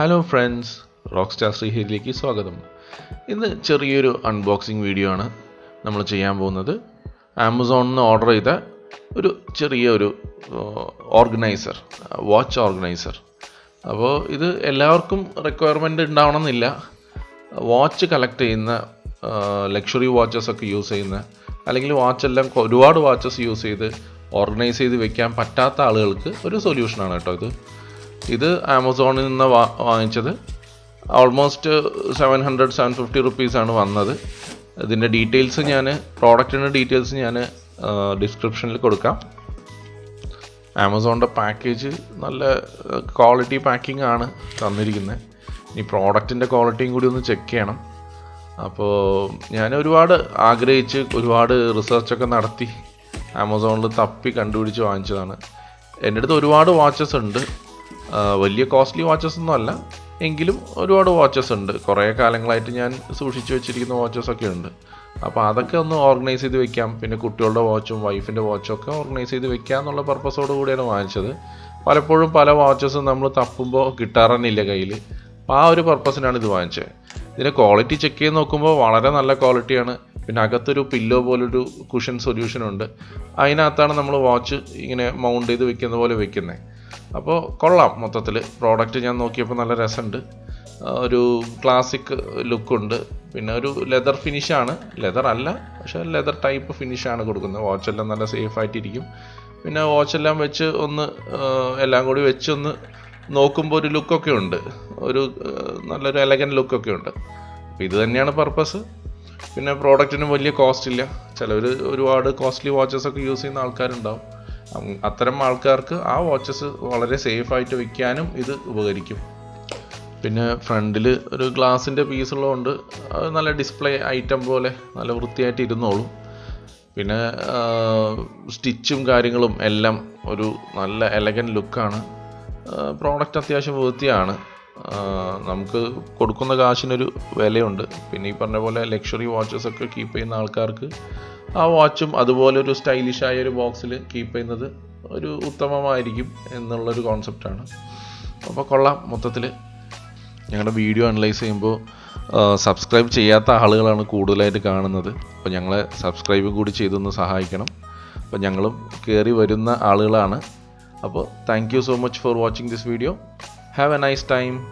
Hello friends rock star ശ്രീഹരിയിലേക്ക് സ്വാഗതം. ഇന്ന് ചെറിയൊരു അൺബോക്സിങ് വീഡിയോ ആണ് നമ്മൾ ചെയ്യാൻ പോകുന്നത്. ആമസോണിൽ നിന്ന് ഓർഡർ ചെയ്ത ഒരു ചെറിയ ഒരു ഓർഗനൈസർ വാച്ച് ഓർഗനൈസർ അപ്പോൾ ഇത് എല്ലാവർക്കും റിക്വയർമെന്റ് ഉണ്ടാവണമെന്നില്ല. വാച്ച് കളക്ട് ചെയ്യുന്ന ലക്ഷറി വാച്ചസ് ഒക്കെ യൂസ് ചെയ്യുന്ന അല്ലെങ്കിൽ വാച്ചെല്ലാം ഒരുപാട് വാച്ചസ് യൂസ് ചെയ്ത് ഓർഗനൈസ് ചെയ്ത് വെക്കാൻ പറ്റാത്ത ആളുകൾക്ക് ഒരു സൊല്യൂഷനാണ് കേട്ടോ ഇത്. ഇത് ആമസോണിൽ നിന്ന് വാ വാങ്ങിച്ചത്. Almost seven hundred seven fifty റുപ്പീസാണ് വന്നത്. ഇതിന്റെ ഡീറ്റെയിൽസ് ഞാൻ പ്രോഡക്റ്റിന്റെ ഡീറ്റെയിൽസ് ഞാൻ ഡിസ്ക്രിപ്ഷനിൽ കൊടുക്കാം. ആമസോണിന്റെ പാക്കേജ് നല്ല ക്വാളിറ്റി പാക്കിംഗ് ആണ് തന്നിരിക്കുന്നത് ഇനി പ്രോഡക്റ്റിന്റെ ക്വാളിറ്റിയും കൂടി ഒന്ന് ചെക്ക് ചെയ്യണം. അപ്പോൾ ഞാൻ ഒരുപാട് ആഗ്രഹിച്ച് ഒരുപാട് റിസർച്ചൊക്കെ നടത്തി ആമസോണിൽ തപ്പി കണ്ടുപിടിച്ച് വാങ്ങിച്ചതാണ്. എന്റെ അടുത്ത് ഒരുപാട് വാച്ചസ് ഉണ്ട്. വലിയ കോസ്റ്റ്ലി വാച്ചസ് ഒന്നും അല്ല. എങ്കിലും ഒരുപാട് വാച്ചസ് ഉണ്ട്. കുറേ കാലങ്ങളായിട്ട് ഞാൻ സൂക്ഷിച്ചു വെച്ചിരിക്കുന്ന വാച്ചസ് ഒക്കെ ഉണ്ട്. അപ്പോൾ അതൊക്കെ ഒന്ന് ഓർഗനൈസ് ചെയ്ത് വെക്കാം. പിന്നെ കുട്ടികളുടെ വാച്ചും വൈഫിന്റെ വാച്ചും ഒക്കെ ഓർഗനൈസ് ചെയ്ത് വെക്കാം എന്നുള്ള പർപ്പസോട് കൂടിയാണ് വാങ്ങിച്ചത്. പലപ്പോഴും പല വാച്ചസും നമ്മൾ തപ്പുമ്പോൾ കിട്ടാറന്നില്ല കയ്യിൽ അപ്പോൾ ആ ഒരു പർപ്പസിനാണ് ഇത് വാങ്ങിച്ചത്. ഇതിന്റെ ക്വാളിറ്റി ചെക്ക് ചെയ്ത് നോക്കുമ്പോൾ വളരെ നല്ല ക്വാളിറ്റിയാണ് പിന്നെ അകത്തൊരു പില്ലോ പോലൊരു കുഷൻ സൊല്യൂഷൻ ഉണ്ട്. അതിനകത്താണ് നമ്മൾ വാച്ച് ഇങ്ങനെ മൗണ്ട് ചെയ്ത് വെക്കുന്ന പോലെ വെക്കുന്നത് അപ്പോൾ കൊള്ളാം മൊത്തത്തിൽ പ്രോഡക്റ്റ് ഞാൻ നോക്കിയപ്പോൾ നല്ല രസമുണ്ട് ഒരു ക്ലാസിക് ലുക്കുണ്ട് പിന്നെ ഒരു ലെതർ ഫിനിഷാണ് ലെതർ അല്ല പക്ഷേ ലെതർ ടൈപ്പ് ഫിനിഷാണ് കൊടുക്കുന്നത്. വാച്ചെല്ലാം നല്ല സേഫ് ആയിട്ടിരിക്കും. പിന്നെ വാച്ചെല്ലാം വെച്ച് ഒന്ന് എല്ലാം കൂടി വെച്ച് ഒന്ന് നോക്കുമ്പോൾ ഒരു ലുക്കൊക്കെ ഉണ്ട്. ഒരു നല്ലൊരു എലഗൻ ലുക്കൊക്കെ ഉണ്ട്. അപ്പോൾ ഇത് തന്നെയാണ് പർപ്പസ് പിന്നെ പ്രോഡക്റ്റിന് വലിയ കോസ്റ്റ് ഇല്ല. ചിലവർ ഒരുപാട് കോസ്റ്റ്ലി വാച്ചസ് ഒക്കെ യൂസ് ചെയ്യുന്ന ആൾക്കാരുണ്ടാവും. അത്തരം ആൾക്കാർക്ക് ആ വാച്ചസ് വളരെ സേഫ് ആയിട്ട് വെക്കാനും ഇത് ഉപകരിക്കും. പിന്നെ ഫ്രണ്ടിൽ ഒരു ഗ്ലാസിന്റെ പീസ് ഉള്ളതുകൊണ്ട് നല്ല ഡിസ്പ്ലേ ഐറ്റം പോലെ നല്ല വൃത്തിയായിട്ട് ഇരുന്നോളും. പിന്നെ സ്റ്റിച്ചും കാര്യങ്ങളും എല്ലാം ഒരു നല്ല എലഗൻ ലുക്കാണ് പ്രോഡക്റ്റ് അത്യാവശ്യം വൃത്തിയാണ് നമുക്ക് കൊടുക്കുന്ന കാശിനൊരു വിലയുണ്ട്. പിന്നെ ഈ പറഞ്ഞ പോലെ ലക്ഷറി വാച്ചസ് ഒക്കെ കീപ്പ് ചെയ്യുന്ന ആൾക്കാർക്ക് ആ വാച്ചും അതുപോലെ ഒരു സ്റ്റൈലിഷ് ആയ ഒരു ബോക്സിൽ കീപ്പ് ചെയ്യുന്നത് ഒരു ഉത്തമമായിരിക്കും എന്നുള്ളൊരു കോൺസെപ്റ്റാണ് അപ്പോൾ കൊള്ളാം മൊത്തത്തിൽ ഞങ്ങളുടെ വീഡിയോ അനലൈസ് ചെയ്യുമ്പോൾ സബ്സ്ക്രൈബ് ചെയ്യാത്ത ആളുകളാണ് കൂടുതലായിട്ട് കാണുന്നത്. അപ്പോൾ ഞങ്ങളെ സബ്സ്ക്രൈബ് കൂടി ചെയ്തൊന്ന് സഹായിക്കണം. അപ്പോൾ ഞങ്ങളും കയറി വരുന്ന ആളുകളാണ്. അപ്പോൾ thank you so much for watching this video Have a nice time.